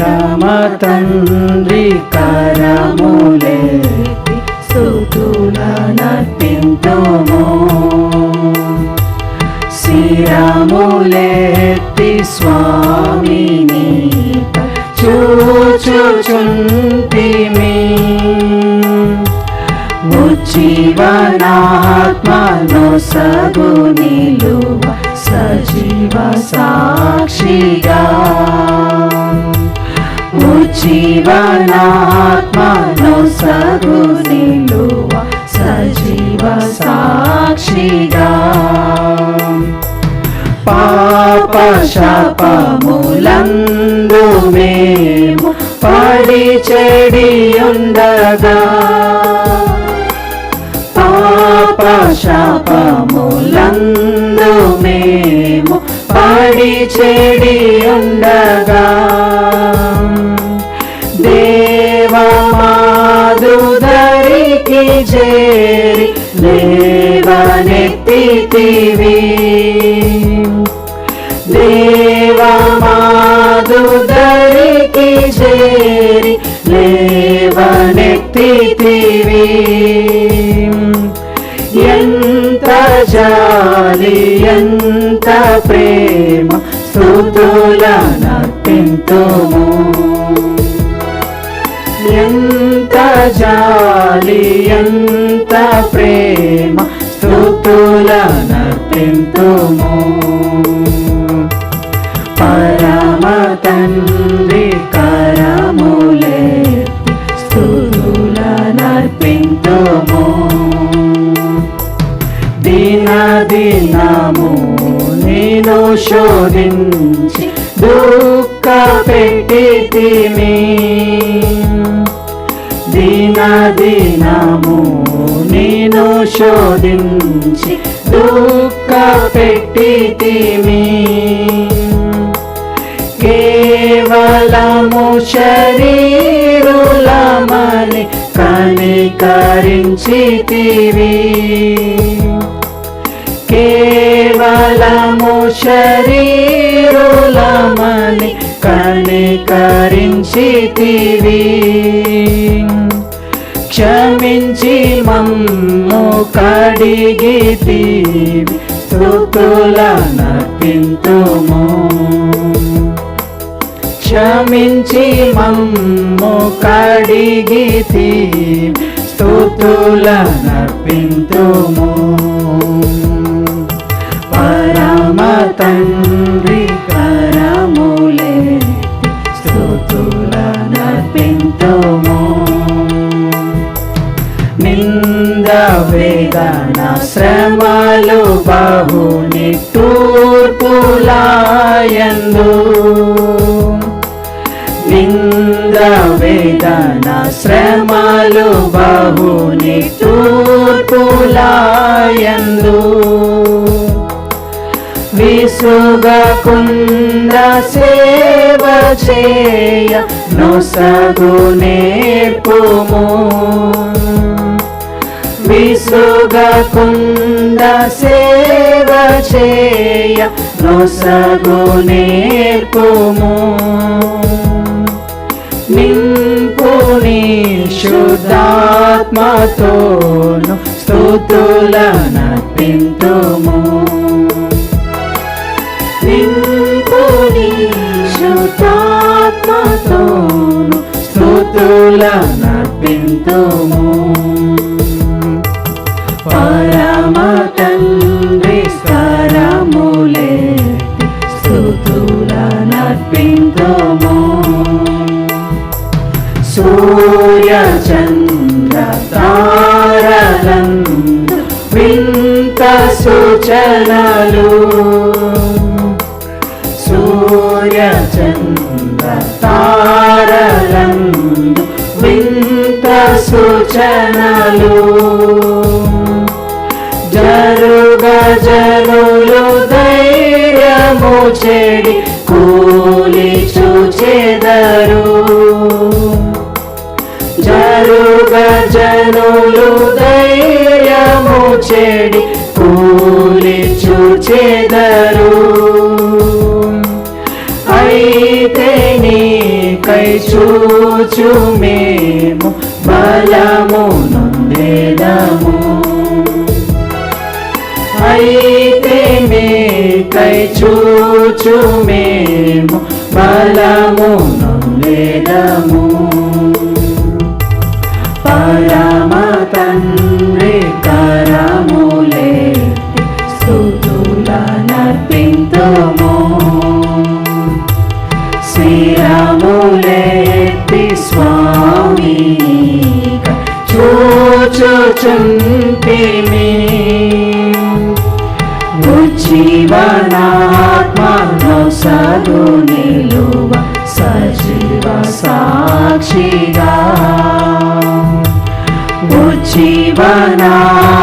పరమ తండ్రి కరములే స్థుతుల నర్పింతుము స్వామిని చూచుచుంటిమి. ఉజ్జీవనాత్మను సగునిలువ సజీవ సాక్షిగా ఉజ్జీవనాత్మను సగు నిలువ సజీవ సాక్షిగా. పాప శాపములందు మేము పడి చెడి ఉండగా పాప శాపములందు మేము పడి చెడి ఉండగా దేవమాదుదరికి చేరి లేవనెత్తితివి. దేవమాదుదరికి చేరి దేవనెత్తివి ఎంత జాలి ఎంత ప్రేమ స్థుతుల నర్పింతుము జాలి ఎంత ప్రేమ స్థుతుల నర్పింతుము పరమ తండ్రి కరములే స్థుతుల నర్పింతుము దిన దినము నేను శోధించి దుఃఖ పెట్టితిమి దిన దినము నేను శోధించి దుఃఖ పెట్టితిమి కేవలము శరీరులమని కనికరించితివి కేవలము శరీరులమని కనికరించితివి. క్షమించి మమ్ము కడిగితి స్థుతుల నర్పింతుము. క్షమించి మమ్ము కడిగితి స్థుతుల పరమతన్ వేదన శ్రమలు బహుని తూర్పులాయందు. నింద వేదన శ్రమలు బహుని తూర్పులాయందు. విసుగకుంద సేవ చేయ నొసగు నేర్పుము. విసుగకుంద సేవ చేయ నొసగు నేర్పుము నింపుని శుద్ధాత్మతోను స్థుతుల నర్పింతుము నింపుని శుద్ధాత్మతోను స్థుతుల సూర్య చంద్ర తారలందు వింత సూచనలు సూర్య చంద్ర తారలందు వింత సూచనలు జరుగ జనులు ధైర్యము చెడి కూలి చూచెదరు జనులు ధైర్యము చెడి కూలి చూచెదరు. అయితే నీకై చూచు మేము బలము నొందేదము. అయితే మేకై చూచు మేము బలము నొందేదము. చూచుచుంటిమి ఉజ్జీవనాత్మను సగు నిలువ సజీవ సాక్షిగా ఉజ్జీవనాత్మను సగు